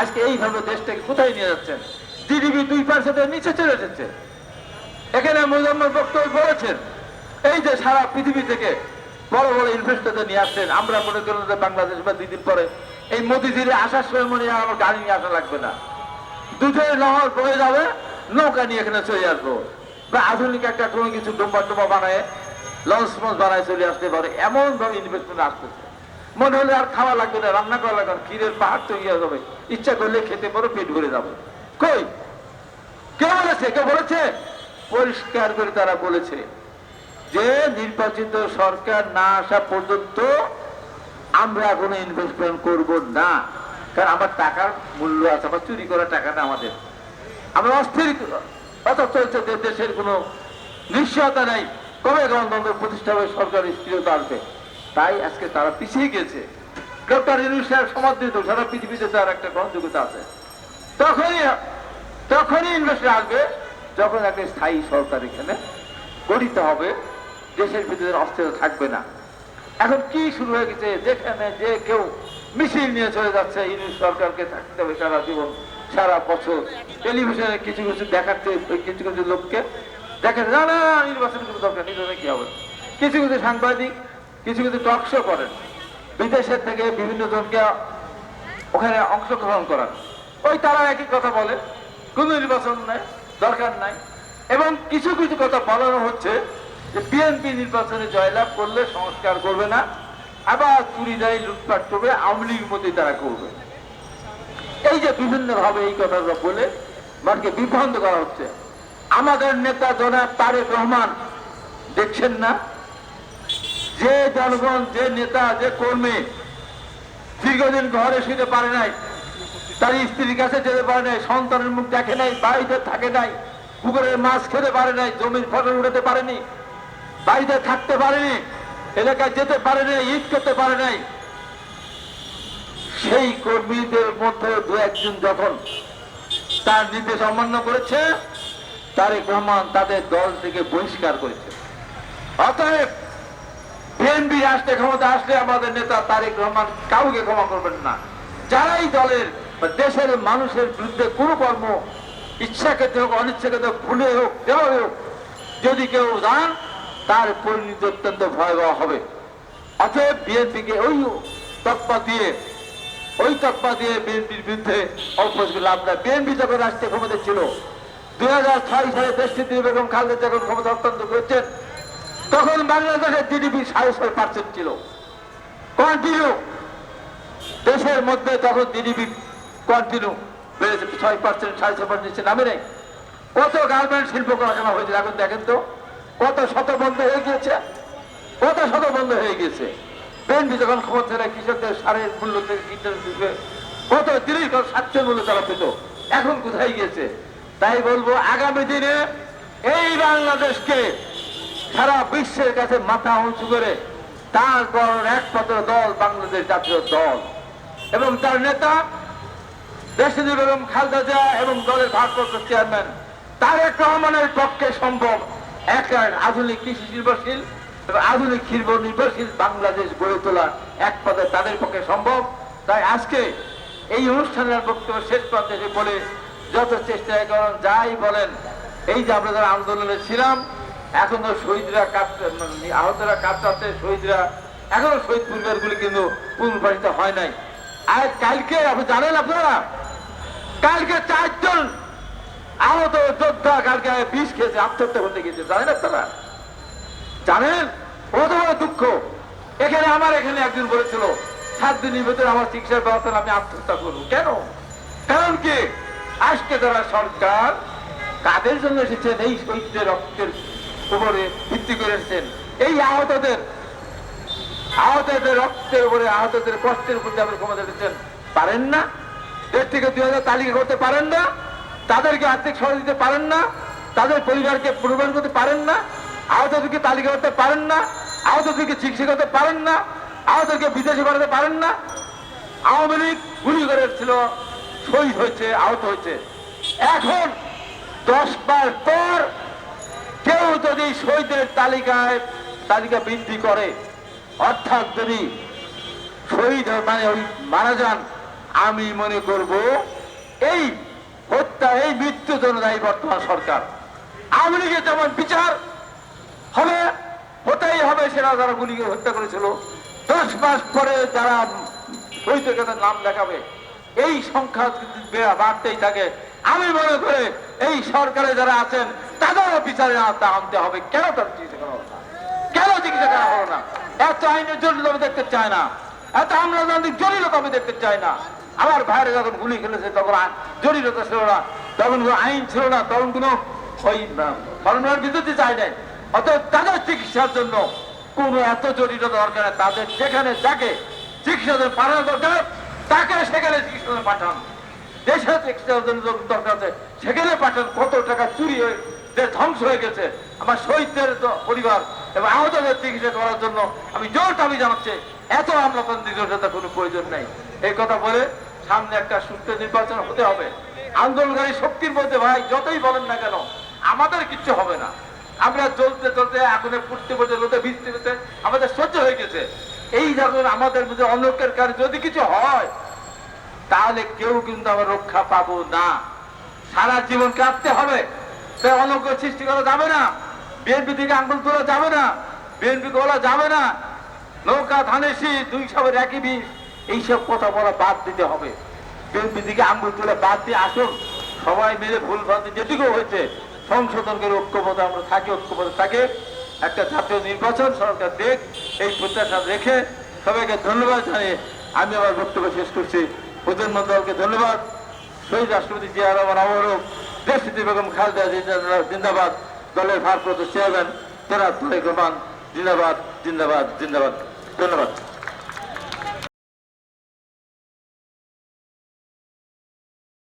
আজকে এইভাবে দেশটাকে কোথায় নিয়ে যাচ্ছেন? জিডিপি দুই পার্সেন্টের নিচে চলে এসেছে। এখানে মোজাম্মল বক্তব্য বলেছেন, এই যে সারা পৃথিবী থেকে বড় বড় ইনভেস্টরদের নিয়ে আসছেন, আমরা মনে করলাম যে বাংলাদেশ বা দুই দিন পরে এই মোদিজিরে আসার সময় মনে হয় আমার গাড়ি নিয়ে আসা লাগবে না। দুধের নহর বয়ে যাবে, নৌকা নিয়ে এখানে চলে আসব। বা আধুনিক একটা কোনো কিছু ডোম্বা টোম্বা বানায় লঞ্চ মঞ্চ বানায় চলে আসতে পারে এমন ভাবে ইনভেস্টমেন্ট আসতেছে। মনে হলে আর খাওয়া লাগবে না, রান্না করা লাগবে ক্ষীরের পাহাড় তৈরি হয়ে যাবে। ইচ্ছা করলে খেতে পারো, পেট ভরে যাবে। কই? কে বলেছে? কে বলেছে? পরিষ্কার করে তারা বলেছে যে নির্বাচিত সরকার না আসা পর্যন্ত আমরা কোনো ইনভেস্টমেন্ট করব না। কারণ আমার টাকার মূল্য আছে, আমার চুরি করা টাকাটা আমাদের। আমরা অস্থির, অত চলছে দেশের কোনো নিশ্চয়তা নাই। কবে গণতন্ত্র প্রতিষ্ঠা হবে সরকার স্থিরতা আসবে? তাই আজকে তারা পিছিয়ে গেছে ডক্টর ইউনুসের সমাদৃত সারা পৃথিবীতে তার একটা গ্রহণযোগ্যতা আছে। তখনই তখনই ইনভেস্টর আসবে, যখন একটা স্থায়ী সরকার এখানে গঠিত হবে, দেশের ভিতরে অস্থিরতা থাকবে না। এখন কি শুরু হয়ে গেছে? যেখানে যে কেউ মিছিল নিয়ে চলে যাচ্ছে ইউনিট সরকারকে থাকতে হবে সারা জীবন, সারা বছর। টেলিভিশনে কিছু কিছু দেখাচ্ছে, কিছু কিছু লোককে। দেখাচ্ছে না না নির্বাচন কোনো দরকার, নির্বাচনে কি হবে? কিছু কিছু সাংবাদিক কিছু কিছু টক শো করেন। বিদেশের থেকে বিভিন্ন জনকে ওখানে অংশগ্রহণ করার ওই তারা একই কথা বলে, কোনো নির্বাচন নাই, দরকার নাই। এবং কিছু কিছু কথা বলানো হচ্ছে যে বিএনপি নির্বাচনে জয়লাভ করলে সংস্কার করবে না, আবার চুরি দায়ী লুটপাট করবে, আওয়ামী লীগ মধ্যে তারা করবে। এই যে বিভিন্ন ভাবে এই কথাটা বলে, মানুষকে বিভ্রান্ত করা হচ্ছে। আমাদের নেতা জনাব তারেক রহমান দেখছেন না যে জনগণ, যে নেতা, যে কর্মী দীর্ঘদিন ঘরে শুতে পারে নাই, তার স্ত্রীর কাছে যেতে পারে নাই, সন্তানের মুখ দেখে নাই, বাড়িতে থাকে নাই পুকুরের মাছ খেতে পারে নাই, জমির ফসল উঠাতে পারেনি, বাড়িতে থাকতে পারেনি, এলাকায় যেতে পারে নাই, ঈদ করতে পারে নাই। সেই কর্মীদের মধ্যে দু একজন যখন তার নির্দেশ অমান্য করেছে, তারেক রহমান তাদের দল থেকে বহিষ্কার করেছে। অতএব বিএনপি রাষ্ট্রে ক্ষমতা আসলে আমাদের নেতা তারেক রহমান কাউকে ক্ষমা করবেন না। যারাই দলের দেশের মানুষের বিরুদ্ধে কোনো কর্ম ইচ্ছাকৃত হোক অনিচ্ছাকৃত ভুলে হোক যেভাবে হোক, যদি কেউ যান, তার পরিণতি অত্যন্ত ভয়াবহ হবে। অতএব বিএনপিকে ওই তৎপা দিয়ে, ওই তৎপা দিয়ে বিএনপির বিরুদ্ধে অল্প লাভ নাই। বিএনপি যখন রাষ্ট্রীয় ক্ষমতা ছিল, দুই হাজার ছয় সালে দেশটিতে বেগম খালেদা যখন ক্ষমতা হস্তান্তর করেছেন তখন বাংলাদেশের জিডিপি সাড়ে ছয় পার্সেন্ট ছিল। কন্টিনিউ দেশের মধ্যে তখন জিডিপি কন্টিনিউ বেড়েছে। ছয় পার্সেন্ট সাড়ে ছয় পার্সেন্ট নামে নেই। কত গার্মেন্ট শিল্প কারখানা হয়েছে এখন দেখেন তো। কত শত বন্ধ হয়ে গিয়েছে। কত শত বন্ধ হয়ে গেছে বিএনপি যখন ক্ষমতা ছিল, কৃষকদের সারের মূল্য থেকে কীটনাশক দিবে কত তিরিশ সাতশো মূল্য তারা পেত। এখন কোথায় গিয়েছে? তাই বলব, আগামী দিনে এই বাংলাদেশকে সারা বিশ্বের কাছে মাথা উঁচু করে তার গড় একমাত্র দল বাংলাদেশ জাতীয় দল। এবং তার নেতা দেশনীতি বেগম খালদা জিয়া এবং দলের ভারপ্রাপ্ত চেয়ারম্যান তারেক রহমানের পক্ষে সম্ভব এক আধুনিক কৃষি নির্ভরশীল এবং আধুনিক শিল্প নির্ভরশীল বাংলাদেশ গড়ে তোলা এক পদে তাদের পক্ষে সম্ভব। তাই আজকে এই অনুষ্ঠানের বক্তব্য শেষ এসে বলে যত চেষ্টা করেন যাই বলেন। এই যে আমরা যারা আন্দোলনে ছিলাম এখনও শহীদরা আহতরা কাঁদতে, শহীদরা এখনও শহীদ পরিবারগুলি কিন্তু পুনর্বাসিত হয় নাই। আর কালকে, আপনি জানেন আপনারা? কালকে চারজন আহত যোদ্ধা কালকে বিষ খেয়েছে, আত্মহত্যা করতে গেছে জানেন আপনারা? জানেন? কত বড় দুঃখ। এখানে আমার এখানে একজন বলেছিল, সাত দিনের ভিতরে আমার চিকিৎসার ব্যবস্থা আমি আত্মহত্যা করব। কেন? কারণ কি? আজকে যারা সরকার কাদের জন্য এসেছেন এই শহীদদের রক্তের উপরে ভিত্তি করে এসেছেন। এই আহতদের আহতদের রক্তের উপরে, আহতদের কষ্টের উপর আপনি ক্ষমতা দিচ্ছেন। পারেন না? দেড় থেকে দুই হাজার তালিকা করতে পারেন না? তাদেরকে আর্থিক সহায়তা দিতে পারেন না? তাদের পরিবারকে পুনর্বাসন করতে পারেন না? আহতদেরকে তালিকা করতে পারেন না? আহতদেরকে চিকিৎসা করতে পারেন না? আহতদেরকে বিদেশে করাতে পারেন না? আওয়ামী লীগ গুলি করে ছিল শহীদ হয়েছে, আহত হয়েছে। এখন দশ বার যদি শহীদের তালিকায় তালিকা বৃদ্ধি করে। অর্থাৎ যদি শহীদ মানে ওই মারা যান। আমি মনে করব এই হত্যা, এই মৃত্যুর জন্য দায়ী বর্তমান সরকার। আওয়ামী লীগের যেমন বিচার হবে, হতেই হবে সেটা যারা গুলিকে হত্যা করেছিল। দশ মাস পরে যারা শহীদের নাম দেখাবে এই সংখ্যা বাড়তেই থাকে, আমি মনে করে এই সরকারে যারা আছেন তাদেরও বিচারে আনতে হবে। কেন তার চিকিৎসা করা হলো? কেন চিকিৎসা করা হলো না? এত আইনের জটিলতা আমি দেখতে চাই না। এত আমলাতান্ত্রিক জটিলতা আমি দেখতে চাই না। আমার ভাইরা যখন গুলি খেলেছে, তখন জটিলতা ছিল না। তখন কোনো আইন ছিল না, তখন কোনো ওই ফর্মুলার বিদ্যুৎ চাই নাই। অতএব তাদের চিকিৎসার জন্য কোনো এত জটিলতা দরকার নেই। তাদের যেখানে যাকে চিকিৎসাদের পাঠানো দরকার তাকে সেখানে চিকিৎসাদের পাঠান। দেশে চিকিৎসার জন্য দরকার আছে, সেখানে পাঠান। কত টাকা চুরি হয়ে ধ্বংস হয়ে গেছে। আমার শহীদদের পরিবার এবং আহতদের চিকিৎসা করার জন্য আমি জোর দাবি জানাচ্ছি। এত আমলাতান্ত্রিক জটিলতার কোনো প্রয়োজন নেই। এই কথা বলে সামনে একটা সুস্থ নির্বাচন হতে হবে। আন্দোলনকারী শক্তির মধ্যে ভাই, যতই বলেন না কেন, আমাদের কিচ্ছু হবে না। আমরা চলতে চলতে আগুনে পুড়তে পুড়তে রোদে ভিজতে ভিজতে আমাদের সহ্য হয়ে গেছে। এই যখন আমাদের মধ্যে অনেকের কারণে যদি কিছু হয়, তাহলে কেউ কিন্তু আমরা রক্ষা পাবো না। সারা জীবন কাঁদতে হবে। তাই অনজ্ঞ সৃষ্টি করা যাবে না। বিএনপি থেকে আঙ্গুল তোলা যাবে না। বিএনপি বলা যাবে না। নৌকা ধানেশি দুই সবের একই বিষ এইসব কথা বলা বাদ দিতে হবে। বিএনপি থেকে আঙ্গুল তুলে বাদ দিয়ে আসুন। সবাই মিলে ভুল ভ্রান্তি যেটুকু হয়েছে সংশোধন করে ঐক্যবদ্ধ আমরা থাকি, ঐক্যবদ্ধ থাকে। একটা জাতীয় নির্বাচন, সরকার দেখ, এই প্রত্যাশা রেখে সবাইকে ধন্যবাদ জানিয়ে আমি আমার বক্তব্য শেষ করছি। প্রধানমন্ত্রী দলকে ধন্যবাদ। শহীদ রাষ্ট্রপতি জিয়া রহমান অবরূপ দেশনীতি বেগম খালেদা জিন্দাবাদ দলের ভারপ্রাপ্ত চেয়ারম্যান তেরাত রহমান জিন্দাবাদ জিন্দাবাদ জিন্দাবাদ। ধন্যবাদ।